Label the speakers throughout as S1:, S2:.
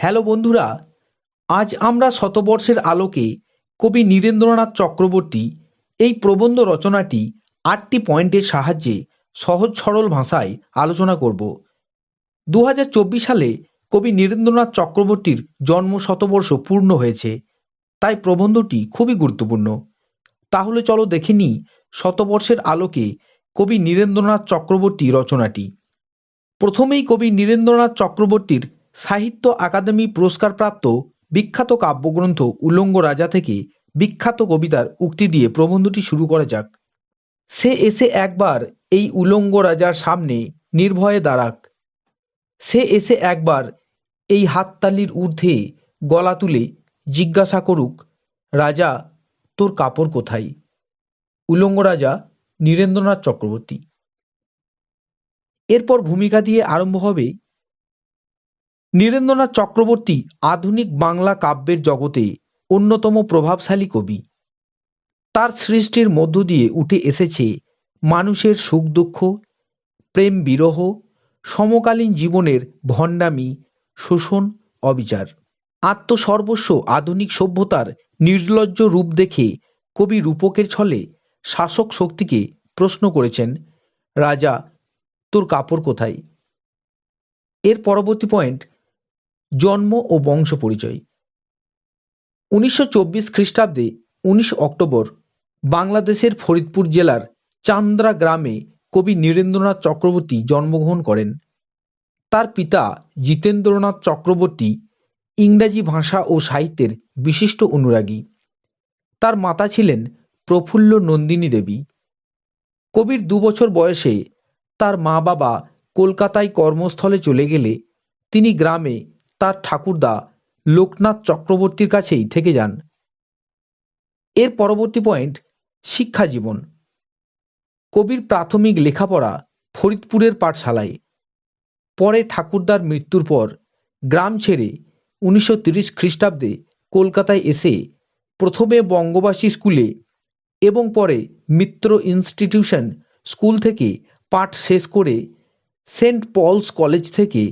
S1: Hello বন্ধুরা, আজ আমরা শতবর্ষের আলোকে কবি নীরেন্দ্রনাথ চক্রবর্তী এই প্রবন্ধ রচনাটি আটটি পয়েন্টের সাহায্যে সহজ সরল ভাষায় আলোচনা করব। দু হাজার চব্বিশ সালে কবি নীরেন্দ্রনাথ চক্রবর্তীর জন্ম শতবর্ষ পূর্ণ হয়েছে, তাই প্রবন্ধটি খুবই গুরুত্বপূর্ণ। তাহলে চলো দেখে নিই শতবর্ষের আলোকে কবি নীরেন্দ্রনাথ চক্রবর্তী রচনাটি। প্রথমেই কবি নীরেন্দ্রনাথ চক্রবর্তীর সাহিত্য আকাদেমি পুরস্কারপ্রাপ্ত বিখ্যাত কাব্যগ্রন্থ উলঙ্গ রাজা থেকে বিখ্যাত কবিতার উক্তি দিয়ে প্রবন্ধটি শুরু করা যাক। সে এসে একবার এই উলঙ্গ রাজার সামনে নির্ভয়ে দাঁড়াক। সে এসে একবার এই হাততালির ঊর্ধ্বে গলা তুলে জিজ্ঞাসা করুক, রাজা, তোর কাপড় কোথায়? উলঙ্গ রাজা, নীরেন্দ্রনাথ চক্রবর্তী। এরপর ভূমিকা দিয়ে আরম্ভ হবে নীরেন্দ্রনাথ চক্রবর্তী আধুনিক বাংলা কাব্যের জগতে অন্যতম প্রভাবশালী কবি। তার সৃষ্টির মধ্য দিয়ে উঠে এসেছে মানুষের সুখ দুঃখ, প্রেম বিরহ, সমকালীন জীবনের ভণ্ডামি, শোষণ, অবিচার। আত্মসর্বস্ব আধুনিক সভ্যতার নির্লজ্জ রূপ দেখে কবি রূপকের ছলে শাসক শক্তিকে প্রশ্ন করেছেন, রাজা, তোর কাপড় কোথায়? এর পরবর্তী পয়েন্ট জন্ম ও বংশ পরিচয়। উনিশশো চব্বিশ খ্রিস্টাব্দে উনিশ অক্টোবর বাংলাদেশের ফরিদপুর জেলার চান্দ্রা গ্রামে কবি নীরেন্দ্রনাথ চক্রবর্তী জন্মগ্রহণ করেন। তার পিতা জিতেন্দ্রনাথ চক্রবর্তী ইংরাজি ভাষা ও সাহিত্যের বিশিষ্ট অনুরাগী। তার মাতা ছিলেন প্রফুল্ল নন্দিনী দেবী। কবির দু বছর বয়সে তার মা বাবা কলকাতায় কর্মস্থলে চলে গেলে তিনি গ্রামে তার ঠাকুরদা লোকনাথ চক্রবর্তীর কাছেই থেকে যান। এর পরবর্তী পয়েন্ট, শিক্ষা জীবন। কবির প্রাথমিক লেখাপড়া ফরিদপুরের পাঠশালায়। পরে ঠাকুরদার মৃত্যুর পর গ্রাম ছেড়ে উনিশশো তিরিশ খ্রিস্টাব্দে কলকাতায় এসে প্রথমে বঙ্গবাসী স্কুলে এবং পরে মিত্র ইনস্টিটিউশন স্কুল থেকে পাঠ শেষ করে সেন্ট পলস কলেজ থেকে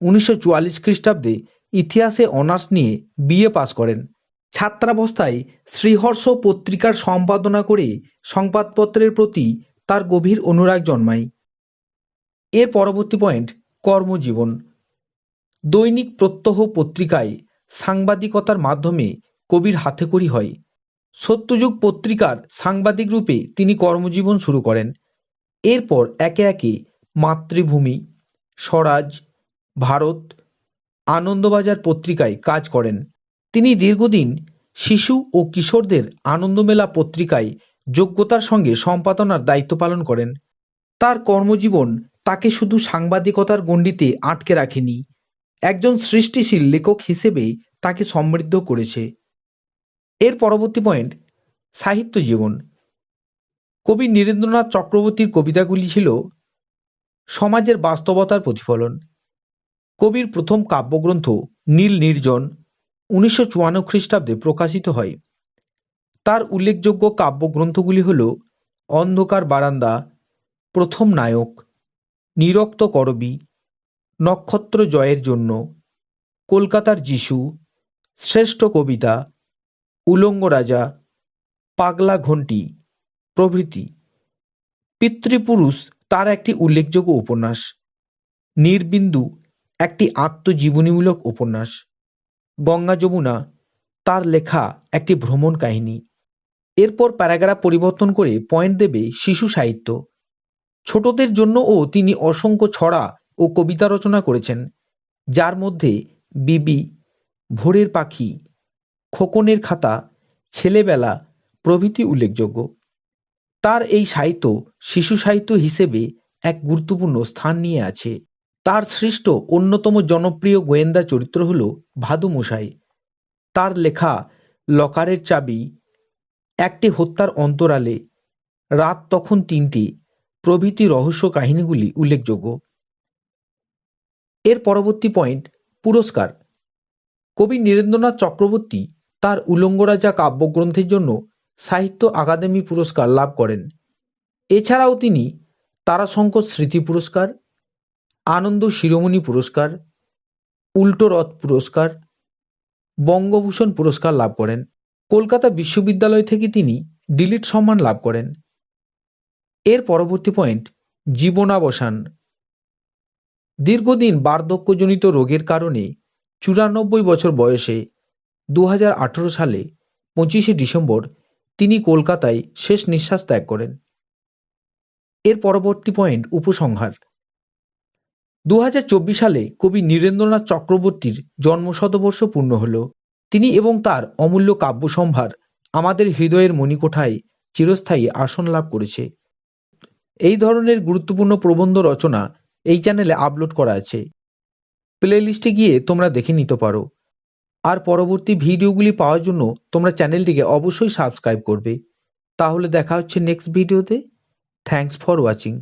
S1: উনিশশো চুয়াল্লিশ খ্রিস্টাব্দে ইতিহাসে অনার্স নিয়ে বিএ পাস করেন। ছাত্রাবস্থায় শ্রীহর্ষ পত্রিকার সম্পাদনা করে সংবাদপত্রের প্রতি তার গভীর অনুরাগ জন্মায়। এর পরবর্তী পয়েন্ট, কর্মজীবন। দৈনিক প্রত্যহ পত্রিকায় সাংবাদিকতার মাধ্যমে কবির হাতেখড়ি হয়। সত্যযুগ পত্রিকার সাংবাদিক রূপে তিনি কর্মজীবন শুরু করেন। এরপর একে একে মাতৃভূমি, স্বরাজ ভারত আনন্দবাজার পত্রিকায় কাজ করেন। তিনি দীর্ঘদিন শিশু ও কিশোরদের আনন্দমেলা পত্রিকায় যোগ্যতার সঙ্গে সম্পাদনার দায়িত্ব পালন করেন। তার কর্মজীবন তাকে শুধু সাংবাদিকতার গণ্ডিতে আটকে রাখেনি, একজন সৃষ্টিশীল লেখক হিসেবে তাকে সমৃদ্ধ করেছে। এর পরবর্তী পয়েন্ট, সাহিত্য জীবন। কবি নীরেন্দ্রনাথ চক্রবর্তীর কবিতাগুলি ছিল সমাজের বাস্তবতার প্রতিফলন। কবির প্রথম কাব্যগ্রন্থ নীল নির্জন উনিশশো চুয়ান্ন খ্রিস্টাব্দে প্রকাশিত হয়। তার উল্লেখযোগ্য কাব্যগ্রন্থগুলি হল অন্ধকার বারান্দা, প্রথম নায়ক, নিরক্ত করবী, নক্ষত্র জয়ের জন্য, কলকাতার যিশু, শ্রেষ্ঠ কবিতা, উলঙ্গ রাজা, পাগলা ঘণ্টি, প্রভৃতি। পিতৃপুরুষ তার একটি উল্লেখযোগ্য উপন্যাস, নির্বিন্দু একটি আত্মজীবনীমূলক উপন্যাস। গঙ্গা যমুনা, তার লেখা একটি ভ্রমণ কাহিনী। এরপর প্যারাগ্রাফ পরিবর্তন করে পয়েন্ট দেবে শিশু সাহিত্য। ছোটদের জন্যও তিনি অসংখ্য ছড়া ও কবিতা রচনা করেছেন, যার মধ্যে বিবি, ভোরের পাখি, খোকনের খাতা, ছেলেবেলা প্রভৃতি উল্লেখযোগ্য। তার এই সাহিত্য শিশু সাহিত্য হিসেবে এক গুরুত্বপূর্ণ স্থান নিয়ে আছে। তার সৃষ্ট অন্যতম জনপ্রিয় গোয়েন্দা চরিত্র হল ভাদু মশাই। তার লেখা লকারের চাবি, একটি হত্যার অন্তরালে, রাত তখন তিনটি, প্রভৃতি রহস্য কাহিনীগুলি উল্লেখযোগ্য। এর পরবর্তী পয়েন্ট, পুরস্কার। কবি নীরেন্দ্রনাথ চক্রবর্তী তার উলঙ্গ রাজা কাব্যগ্রন্থের জন্য সাহিত্য আকাদেমি পুরস্কার লাভ করেন। এছাড়াও তিনি তারাশঙ্কর স্মৃতি পুরস্কার আনন্দ শিরোমণি পুরস্কার, উল্টো রথ পুরস্কার, বঙ্গভূষণ পুরস্কার লাভ করেন। কলকাতা বিশ্ববিদ্যালয় থেকে তিনি ডিলিট সম্মান লাভ করেন। এর পরবর্তী পয়েন্ট, জীবনাবসান। দীর্ঘদিন বার্ধক্যজনিত রোগের কারণে চুরানব্বই বছর বয়সে দু হাজার আঠারো সালে পঁচিশে ডিসেম্বর তিনি কলকাতায় শেষ নিঃশ্বাস ত্যাগ করেন। এর পরবর্তী পয়েন্ট, উপসংহার। দু হাজার চব্বিশ সালে কবি নীরেন্দ্রনাথ চক্রবর্তীর জন্মশতবর্ষ পূর্ণ হল। তিনি এবং তার অমূল্য কাব্যসম্ভার আমাদের হৃদয়ের মণিকোঠায় চিরস্থায়ী আসন লাভ করেছে। এই ধরনের গুরুত্বপূর্ণ প্রবন্ধ রচনা এই চ্যানেলে আপলোড করা আছে। প্লে লিস্টে গিয়ে তোমরা দেখে নিতে পারো। আর পরবর্তী ভিডিওগুলি পাওয়ার জন্য তোমরা চ্যানেলটিকে অবশ্যই সাবস্ক্রাইব করবে। তাহলে দেখা হচ্ছে নেক্সট ভিডিওতে থ্যাঙ্কস ফর ওয়াচিং